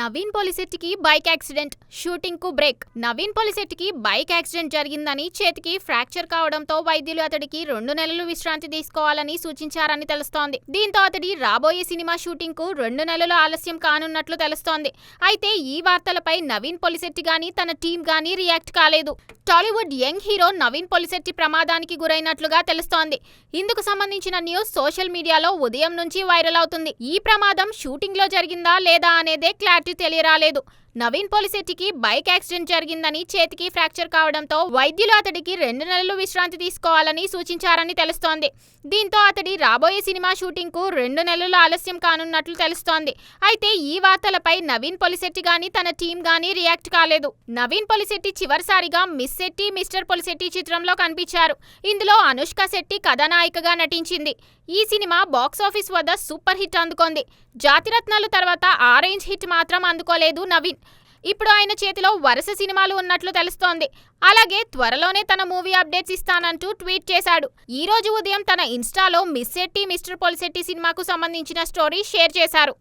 నవీన్ పోలిశెట్టికి bike accident. షూటింగ్కు break. Naveen పోలిశెట్టికి బైక్ యాక్సిడెంట్ జరిగిందని చేతికి ఫ్రాక్చర్ కావడంతో వైద్యులు అతడికి రెండు నెలలు విశ్రాంతి తీసుకోవాలని సూచించారని తెలుస్తోంది. దీంతో అతడి రాబోయే సినిమా షూటింగ్కు రెండు నెలలు ఆలస్యం కానున్నట్లు తెలుస్తోంది. అయితే ఈ వార్తలపై నవీన్ పొలిశెట్టి గాని తన టీం గాని రియాక్ట్ కాలేదు. Tollywood young hero Naveen Polishetty ప్రమాదానికి గురైనట్లుగా తెలుస్తోంది. ఇందుకు సంబంధించిన న్యూస్ సోషల్ మీడియాలో ఉదయం నుంచి వైరల్ అవుతుంది. ఈ ప్రమాదం షూటింగ్లో జరిగిందా లేదా అనేదే క్లారిటీ తెలియరాలేదు. నవీన్ పోలిశెట్టికి బైక్ యాక్సిడెంట్ జరిగిందని చేతికి ఫ్రాక్చర్ కావడంతో వైద్యులు అతడికి రెండు నెలలు విశ్రాంతి తీసుకోవాలని సూచించారని తెలుస్తోంది. దీంతో అతడి రాబోయే సినిమా షూటింగ్కు రెండు నెలలు ఆలస్యం కానున్నట్లు తెలుస్తోంది. అయితే ఈ వార్తలపై నవీన్ పొలిశెట్టి గాని తన టీం గాని రియాక్ట్ కాలేదు. నవీన్ పొలిశెట్టి చివరిసారిగా మిస్ శెట్టి మిస్టర్ పొలిశెట్టి చిత్రంలో కనిపించారు. ఇందులో అనుష్క శెట్టి కథానాయికగా నటించింది. ఈ సినిమా బాక్సాఫీస్ వద్ద సూపర్ హిట్ అందుకుంది. జాతిరత్నాలు తర్వాత ఆరెంజ్ హిట్ మాత్రం అందుకోలేదు నవీన్. ఇప్పుడు ఆయన చేతిలో వరుస సినిమాలు ఉన్నట్లు తెలుస్తోంది. అలాగే త్వరలోనే తన మూవీ అప్డేట్స్ ఇస్తానంటూ ట్వీట్ చేశాడు. ఈ రోజు ఉదయం తన ఇన్స్టాలో మిస్ శెట్టి మిస్టర్ పొలిశెట్టి సినిమాకు సంబంధించిన స్టోరీ షేర్ చేశారు.